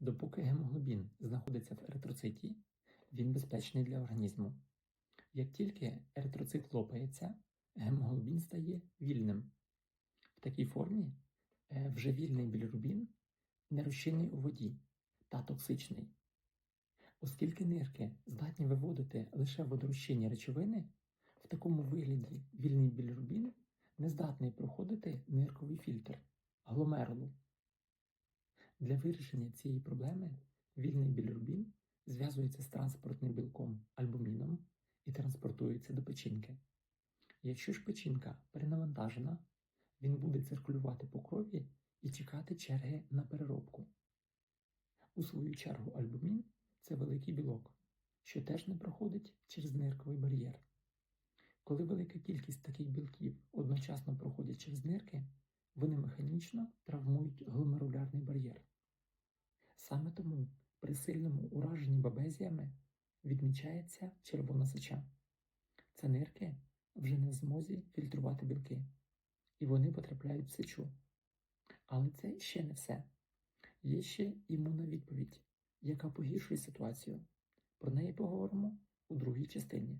Допоки гемоглобін знаходиться в еритроциті, він безпечний для організму. Як тільки еритроцит лопається, гемоглобін стає вільним. В такій формі е, вже вільний білірубін не розчинний у воді та токсичний. Оскільки нирки здатні виводити лише водорозчинні речовини, в такому вигляді вільний білірубін не здатний проходити нирковий фільтр гломерулу. Для вирішення цієї проблеми вільний білірубін зв'язується з транспортним білком альбуміном і транспортується до печінки. Якщо ж печінка перенавантажена, він буде циркулювати по крові і чекати черги на переробку. У свою чергу альбумін це великий білок, що теж не проходить через нирковий бар'єр. Коли велика кількість таких білків одночасно проходять через нирки, вони механічно травмують гломерулярний бар'єр. Саме тому при сильному ураженні бабезіями відмічається червона сеча. Це нирки вже не в змозі фільтрувати білки, і вони потрапляють в сечу. Але це ще не все. Є ще імунна відповідь, яка погіршує ситуацію. Про неї поговоримо у другій частині.